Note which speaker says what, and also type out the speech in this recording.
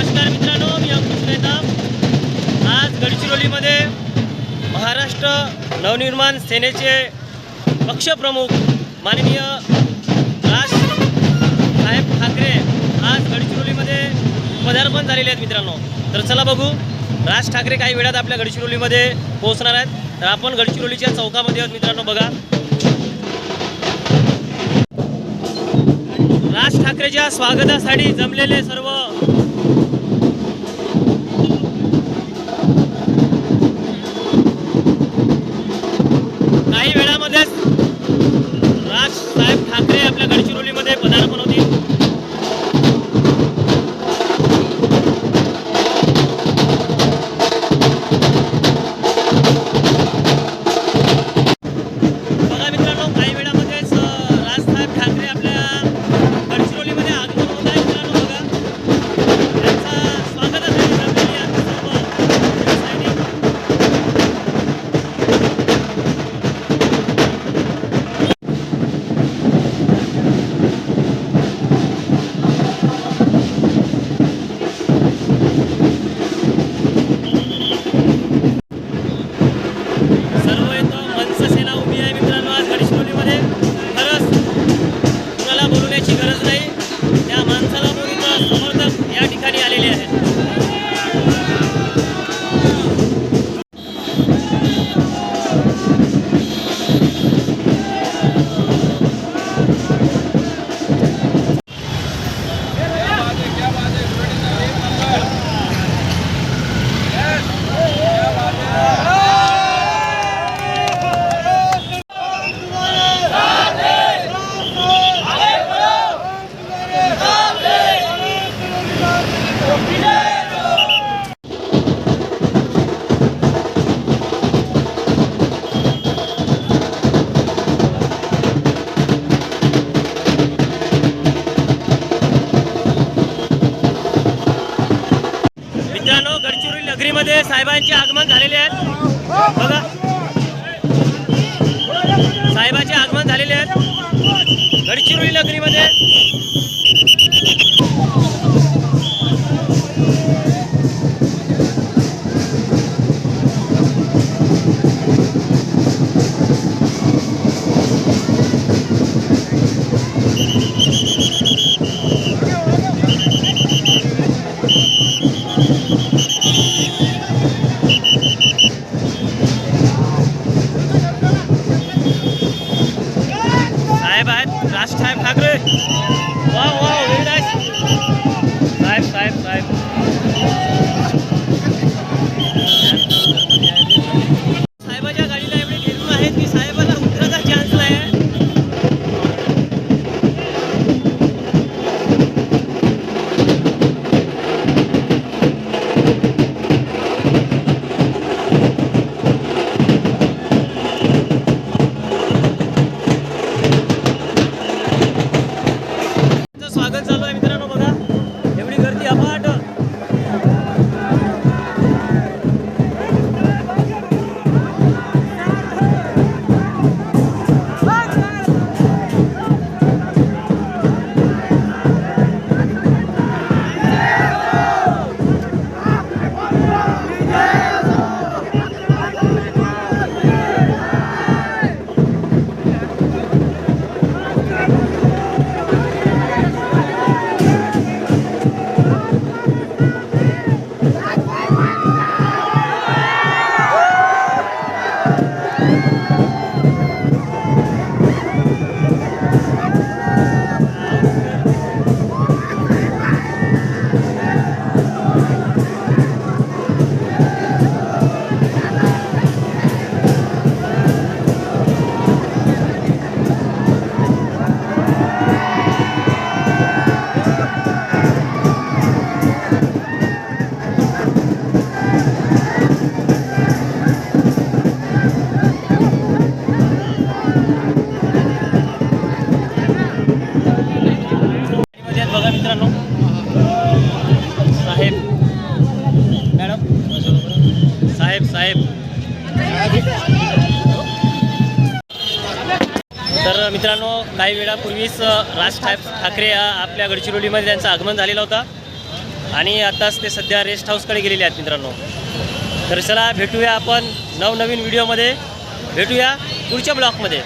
Speaker 1: नमस्कार मित्रांनो मी अंकुश मेहताब. आज गडचिरोलीमध्ये महाराष्ट्र नवनिर्माण सेनेचे पक्षप्रमुख माननीय राज साहेब ठाकरे आज गडचिरोलीमध्ये पदार्पण झालेले आहेत मित्रांनो. तर चला बघू राज ठाकरे काही वेळात आपल्या गडचिरोलीमध्ये पोहोचणार आहेत. तर आपण गडचिरोलीच्या चौकामध्ये आहोत मित्रांनो बघा. राज ठाकरेच्या स्वागतासाठी जमलेले सर्व Esperança daí? मित्रांनो नगरीमध्ये साहेबांचे आगमन झालेले आहेत बघा. साहेबांचे आगमन झालेले आहेत गडचिरोली नगरीमध्ये. साहेब आहेत राज साहेब ठाकरे वा वा व्हेरी नाईस साहेब साहेब साहेब साहेबाच्या गाडीला एवढे घेऊन आहेत की साहेब मित्रांनो काही वेळापूर्वीच राज ठाकरे या आपल्या गडचिरोलीमध्ये त्यांचं आगमन झालेलं होता. आणि आताच ते सध्या रेस्ट हाऊसकडे गेलेले आहेत मित्रांनो. तर चला भेटूया आपण नवनवीन व्हिडिओमध्ये भेटूया पुढच्या ब्लॉकमध्ये